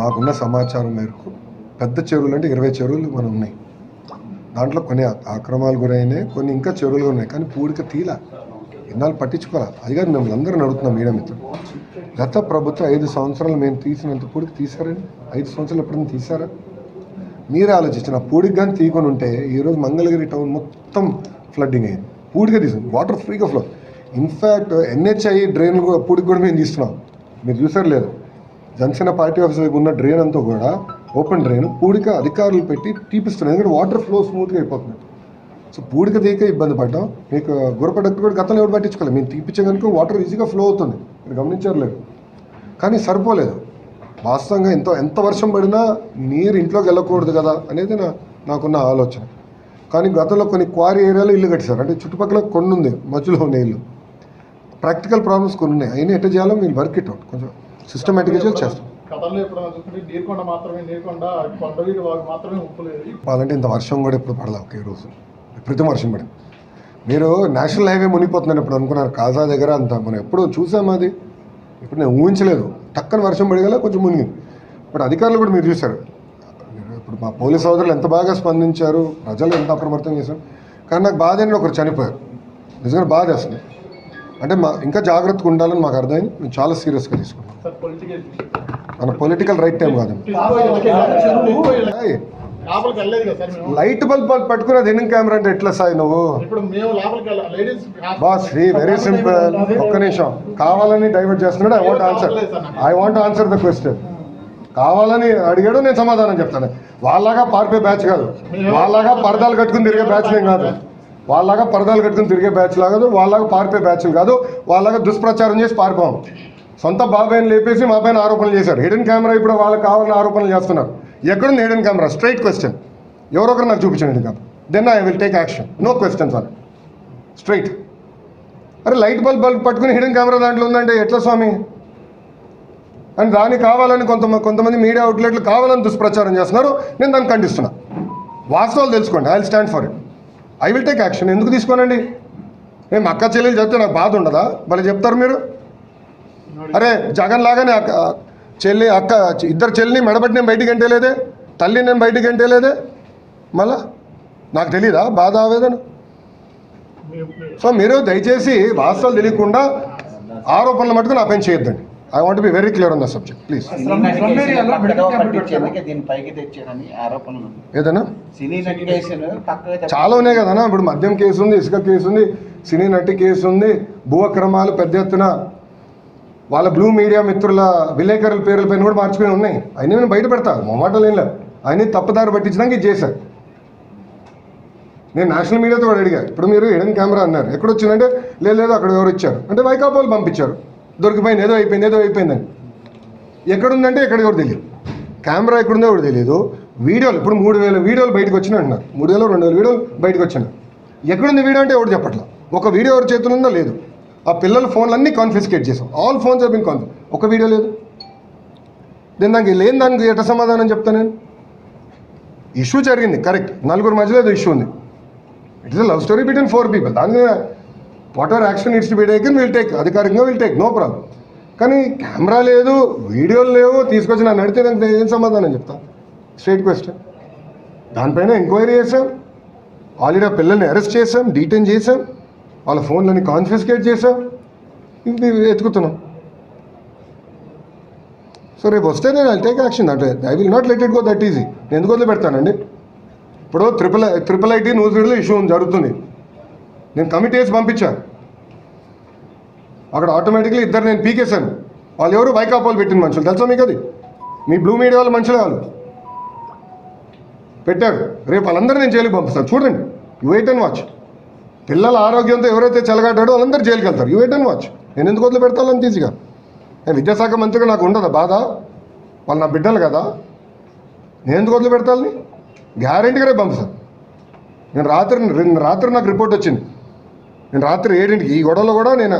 మాకున్న సమాచారం మేరకు పెద్ద చెరువులు అంటే ఇరవై చెరువులు మనం ఉన్నాయి. దాంట్లో కొన్ని ఆక్రమాలు గురైనాయి కొన్ని ఇంకా చెరువులు ఉన్నాయి. కానీ పూడిక తీల. ఇన్నాళ్ళు పట్టించుకోవాలి? అది కాదు మేము అందరూ నడుపుతున్నాం మీడియా మిత్రులు. గత ప్రభుత్వం ఐదు సంవత్సరాలు మేము తీసినంత పూడికి తీసారండి ఐదు సంవత్సరాలు ఎప్పుడైనా తీసారా మీరే ఆలోచించిన పూడికి కానీ తీయకొని ఉంటే ఈరోజు మంగళగిరి టౌన్ మొత్తం ఫ్లడ్డింగ్ అయింది. పూడిగా తీసింది వాటర్ ఫ్రీగా ఫ్లో. ఇన్ఫ్యాక్ట్ ఎన్హెచ్ఐ డ్రైన్ కూడా పూడికి కూడా మేము తీస్తున్నాం. మీరు చూసారు లేదు? జనసేన పార్టీ ఆఫీస్ వైపు ఉన్న డ్రైన్ అంతా కూడా ఓపెన్ డ్రైన్ పూడిక అధికారులు పెట్టి తీపిస్తున్నారు. ఎందుకంటే వాటర్ ఫ్లో స్మూత్గా అయిపోతుంది. సో పూడిక తీయక ఇబ్బంది పడ్డాం. మీకు గురపడకు కూడా గతంలో ఎవరు పట్టించుకోలేదు. మేము తీపిచ్చే కనుక వాటర్ ఈజీగా ఫ్లో అవుతుంది. మీరు గమనించారు కానీ సరిపోలేదు. వాస్తవంగా ఎంత ఎంత వర్షం పడినా నీరు ఇంట్లోకి వెళ్ళకూడదు కదా అనేది నా నాకున్న ఆలోచన. కానీ గతంలో కొన్ని క్వారీ ఏరియాలో ఇల్లు కట్టారు అంటే చుట్టుపక్కల కొన్ని ఉంది మధ్యలో ఉన్న ఇల్లు. ప్రాక్టికల్ ప్రాబ్లమ్స్ కొన్ని ఉన్నాయి అయినా ఎట్ట చేయాలో మీరు వర్క్ ఇట్ అవుట్. కొంచెం సిస్టమేటిక్గా చేస్తాం. చెప్పాలంటే ఇంత వర్షం కూడా ఎప్పుడు పడలే ఒకే రోజు. విపరీతం వర్షం పడింది. మీరు నేషనల్ హైవే మునిగిపోతుందని ఇప్పుడు అనుకున్నారు? కాజా దగ్గర అంత మనం ఎప్పుడు చూసాం అది? ఇప్పుడు నేను ఊహించలేదు. టక్కన వర్షం పడగల కొంచెం మునిగింది. ఇప్పుడు అధికారులు కూడా మీరు చూశారు. ఇప్పుడు మా పోలీస్ సోదరులు ఎంత బాగా స్పందించారు? ప్రజలు ఎంత అప్రమత్తం చేశారు? కానీ నాకు బాధ ఏంటి ఒకరు చనిపోయారు. నిజంగా బాధ అంటే మా ఇంకా జాగ్రత్తగా ఉండాలని మాకు అర్థమైంది. మేము చాలా సీరియస్గా తీసుకున్నాం. మన పొలిటికల్ రైట్ టైం కాదు. లైట్ బల్బ్ పట్టుకున్నది ఎన్ని కెమెరా అంటే ఎట్లా సాయి నువ్వు? బాస్ శ్రీ వెరీ సింపుల్ ఒక్క నిమిషం. కావాలని డైవర్ట్ చేస్తున్నాడు I want answer I want answer the question కావాలని అడిగాడు నేను సమాధానం చెప్తాను. వాళ్ళలాగా పారిపోయే బ్యాచ్ కాదు. వాళ్ళలాగా పరదాలు కట్టుకుని తిరిగే బ్యాచ్ నేను కాదు. వాళ్ళలాగా పరదాలు కట్టుకుని తిరిగే బ్యాచ్ కాదు. వాళ్ళలాగా పారిపోయే బ్యాచ్ కాదు. వాళ్ళలాగా దుష్ప్రచారం చేసి పారిపోం. సొంత బాబాయ్ని లేపేసి మా పైన ఆరోపణలు చేశారు హిడెన్ కెమెరా ఇప్పుడు వాళ్ళకి కావాలని ఆరోపణలు చేస్తున్నారు. ఎక్కడుంది హిడెన్ కెమెరా? స్ట్రైట్ క్వశ్చన్ ఎవరొకరు నాకు చూపించండి hidden camera then I will take action no questions sir straight అరే లైట్ బల్బ్ బల్బ్ పట్టుకుని హిడెన్ కెమెరా దాంట్లో ఉందంటే ఎట్లా స్వామి? అండ్ దాన్ని కావాలని కొంతమంది కొంతమంది మీడియా అవుట్లెట్లు కావాలని దుష్ప్రచారం చేస్తున్నారు. నేను దాన్ని ఖండిస్తున్నా. వాస్తవాలు తెలుసుకోండి. I will stand for it I will take action ఎందుకు తీసుకోనండి? మేము అక్క చెల్లెలు చెప్తే నాకు బాధ ఉండదా? మళ్ళీ చెప్తారు మీరు. అరే జగన్ లాగానే అక్క చెల్లి అక్క ఇద్దరు చెల్లిని మెడబట్టి నేను బయటికి ఎంటేలేదే? తల్లి నేను బయటికి ఎంటేలేదే? మళ్ళా? నాకు తెలీదా బాధ ఆవేదన? సో మీరు దయచేసి వాస్తవాలు తెలియకుండా ఆరోపణలు మటుకు నా పైన చేయొద్దండి. I want be very clear on the subject please cine నటి కేసును పక్కగా పట్టించేందుకే దీన్ని పైకి తెచ్చారని ఆరోపణలు ఉన్నాయి. ఏదైనా? సినీ నటి కేసును పక్కగా తెప్ప- చాలా ఉన్నాయి కదనా ఇప్పుడు మద్యం కేసు ఉంది ఇసుక కేసు ఉంది సినీ నటి కేసు ఉంది భూ అక్రమాలు పెద్ద ఎత్తున వాళ్ళ బ్లూ మీడియా మిత్రుల విలేకరుల పేర్ల పైన కూడా మార్చుకుని ఉన్నాయి. అయినా నేను బయట పెడతా. మొమాటలు ఏం లేవు. అయినా తప్పుదారి పట్టించడానికి ఇది చేశారు నేను నేషనల్ మీడియాతో కూడా అడిగా. ఇప్పుడు మీరు ఎడన్ కెమెరా అన్నారు. ఎక్కడ వచ్చిందంటే లేదు లేదు అక్కడ ఎవరు ఇచ్చారు. అంటే వైకాపాలు పంపించారు. దొరికిపోయింది ఏదో అయిపోయింది ఏదో అయిపోయిందని ఎక్కడుందంటే ఎక్కడ ఎవరు తెలియదు. కెమెరా ఎక్కడుందో ఎవరు తెలియదు. వీడియోలు ఇప్పుడు మూడు వేల వీడియోలు బయటకు వచ్చినాయి అంటున్నారు మూడు వేలు రెండు వేల వీడియోలు బయటకు వచ్చినాయి. ఎక్కడుంది వీడియో అంటే ఎవరు చెప్పట్లా? ఒక వీడియో ఎవరి చేతులు ఉందో లేదు. ఆ పిల్లల ఫోన్లు అన్నీ కాన్ఫిస్కేట్ చేసాం ఆల్ ఫోన్స్ బిన్ కాన్ఫి ఒక వీడియో లేదు. నేను దానికి లేని దానికి ఎట సమాధానం చెప్తాను నేను? ఇష్యూ జరిగింది కరెక్ట్ నలుగురు మధ్యలో ఏదో ఇష్యూ ఉంది. It is a love story between four people దాని whatever action it's to be taken will take అధికారికంగా విల్ టేక్ నో ప్రాబ్లం కానీ కెమెరా లేదు వీడియోలు లేవు తీసుకొచ్చి నన్ను అడిగితే దానికి నేను ఏం సమాధానం చెప్తా? స్ట్రేట్ క్వశ్చన్ దానిపైన ఎంక్వైరీ చేసాం ఆల్రెడీ ఆ పిల్లల్ని అరెస్ట్ చేశాం డీటైన్ చేసాం వాళ్ళ ఫోన్లని కాన్ఫిస్కేట్ చేసాం. ఇంక ఎత్తుకుతున్నాం సో రేపు వస్తే నేను ఐ టేక్ యాక్షన్ అంటే I will not let it go that easy నేను ఎందుకు వదిలిపెడతానండి? ఇప్పుడు ట్రిపుల్ ట్రిపుల్ ఐటీ న్యూస్ రీడ్లో ఇష్యూ జరుగుతుంది. నేను కమిటీ వేసి పంపించాను అక్కడ ఆటోమేటిక్లీ ఇద్దరు నేను పీకేశాను. వాళ్ళు ఎవరు వైకాపాలు పెట్టిన మనుషులు తెలుసా మీకు అది? మీ బ్లూ మీడియా వాళ్ళు మనుషులే వాళ్ళు. పెట్టారు. రేపు వాళ్ళందరూ నేను జైలుకి పంపిస్తాను. చూడండి. యూ వెయిట్ అండ్ వాచ్ పిల్లల ఆరోగ్యంతో ఎవరైతే చెలగాటాడో వాళ్ళందరూ జైలుకి వెళ్తారు యూ వెయిట్ అండ్ వాచ్ నేను ఎందుకు వదిలి పెడతాను అని ఈజీగా నేను విద్యాశాఖ మంత్రిగా నాకు ఉండదా బాధ? వాళ్ళు నా బిడ్డలు కదా. నేను ఎందుకు వదిలి పెడతాను గ్యారంటీగా రేపు పంపిస్తాను నేను రాత్రి రాత్రి నాకు రిపోర్ట్ వచ్చింది. నేను రాత్రి ఏడింటికి ఈ గొడవలో కూడా నేను